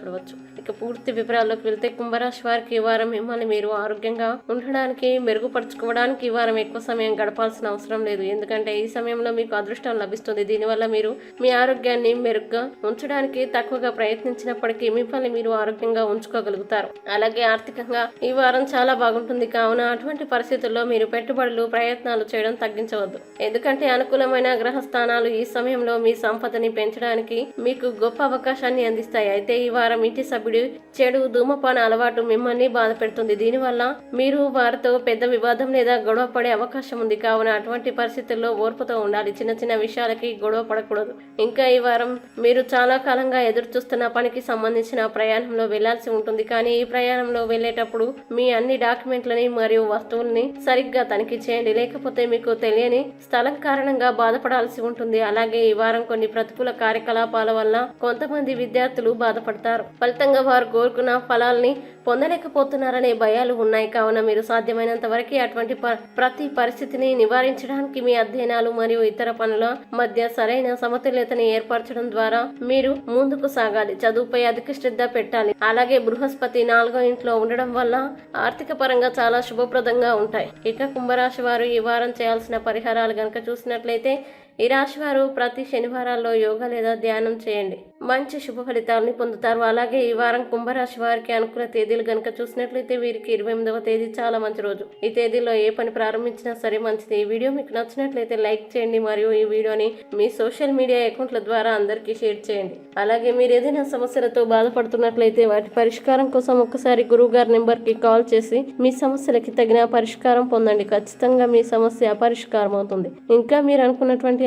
చూడవచ్చు. ఇక పూర్తి వివరాల్లోకి వెళ్తే కుంభరాశి వారికి ఈ వారం మిమ్మల్ని మీరు ఆరోగ్యంగా ఉండడానికి మెరుగుపరుచుకోవడానికి ఈ వారం ఎక్కువ సమయం గడపాల్సిన అవసరం లేదు. ఎందుకంటే ఈ సమయంలో మీకు అదృష్టం లభిస్తుంది. దీనివల్ల మీరు మీ ఆరోగ్యాన్ని మెరుగ్గా ఉంచడానికి తక్కువగా ప్రయత్నించినప్పటికీ మిమ్మల్ని మీరు ఆరోగ్యంగా ఉంచుకోగలుగుతారు. అలాగే ఆర్థికంగా ఈ వారం చాలా బాగుంటుంది. కావున అటువంటి పరిస్థితుల్లో మీరు పెట్టుబడులు ప్రయత్నాలు చేయడం తగ్గించవద్దు. ఎందుకంటే అనుకూలమైన గ్రహస్థానాలు ఈ సమయంలో మీ సంపదని పెంచడానికి మీకు గొప్ప అవకాశాన్ని అందిస్తాయి. అయితే ఈ వారం ఇంటి సభ్యుడు చెడు ధూమపాన అలవాటు మిమ్మల్ని బాధ పెడుతుంది. దీనివల్ల మీరు వారితో పెద్ద వివాదం లేదా గొడవ పడే అవకాశం ఉంది. కావున అటువంటి పరిస్థితుల్లో ఓర్పుతో ఉండాలి. చిన్న చిన్న విషయాలకి గొడవ పడకూడదు. ఇంకా ఈ వారం మీరు చాలా కాలంగా ఎదురు చూస్తున్న పనికి సంబంధించిన ప్రయాణంలో వెళ్ళాల్సి ఉంటుంది. కానీ ఈ ప్రయాణంలో వెళ్ళేటప్పుడు మీ అన్ని డాక్యుమెంట్లని మరియు వస్తువుల్ని సరిగ్గా తనిఖీ చేయండి. లేకపోతే మీకు తెలియని స్థలం కారణంగా బాధపడాల్సి ఉంటుంది. అలాగే ఈ వారం కొన్ని ప్రతికూల కార్యకలాపాల వల్ల కొంతమంది విద్యార్థులు బాధపడతారు. ఫలితంగా వారు కోరుకున్న ఫలాల్ని పొందలేకపోతున్నారనే భయాలు ఉన్నాయి. కావున మీరు సాధ్యమైనంత వరకు అటువంటి ప- ప్రతి పరిస్థితిని నివారించడానికి మీ అధ్యయనాలు మరియు ఇతర పనుల మధ్య సరైన సమతుల్యతని ఏర్పరచడం ద్వారా మీరు ముందుకు సాగాలి. చదువుపై అధిక శ్రద్ధ పెట్టాలి. అలాగే బృహస్పతి నాలుగో ఇంట్లో ఉండడం వల్ల ఆర్థిక పరంగా చాలా శుభప్రదంగా ఉంటాయి. ఇక కుంభరాశి వారు ఈ వారం చేయాల్సిన పరిహారాలు గనక చూసినట్లయితే ఈ రాశి వారు ప్రతి శనివారాల్లో యోగా లేదా ధ్యానం చేయండి. మంచి శుభ ఫలితాలని పొందుతారు. అలాగే ఈ వారం కుంభరాశి వారికి అనుకున్న తేదీలు కనుక చూసినట్లయితే వీరికి ఇరవై ఎనిమిదవ తేదీ చాలా మంచి రోజు. ఈ తేదీలో ఏ పని ప్రారంభించినా సరే మంచిది. ఈ వీడియో మీకు నచ్చినట్లయితే లైక్ చేయండి మరియు ఈ వీడియోని మీ సోషల్ మీడియా అకౌంట్ల ద్వారా అందరికీ షేర్ చేయండి. అలాగే మీరు ఏదైనా సమస్యలతో బాధపడుతున్నట్లయితే వాటి పరిష్కారం కోసం ఒక్కసారి గురువు గారి నెంబర్కి కాల్ చేసి మీ సమస్యలకి తగిన పరిష్కారం పొందండి. ఖచ్చితంగా మీ సమస్య పరిష్కారం అవుతుంది ఇంకా మీరు అనుకున్నటువంటి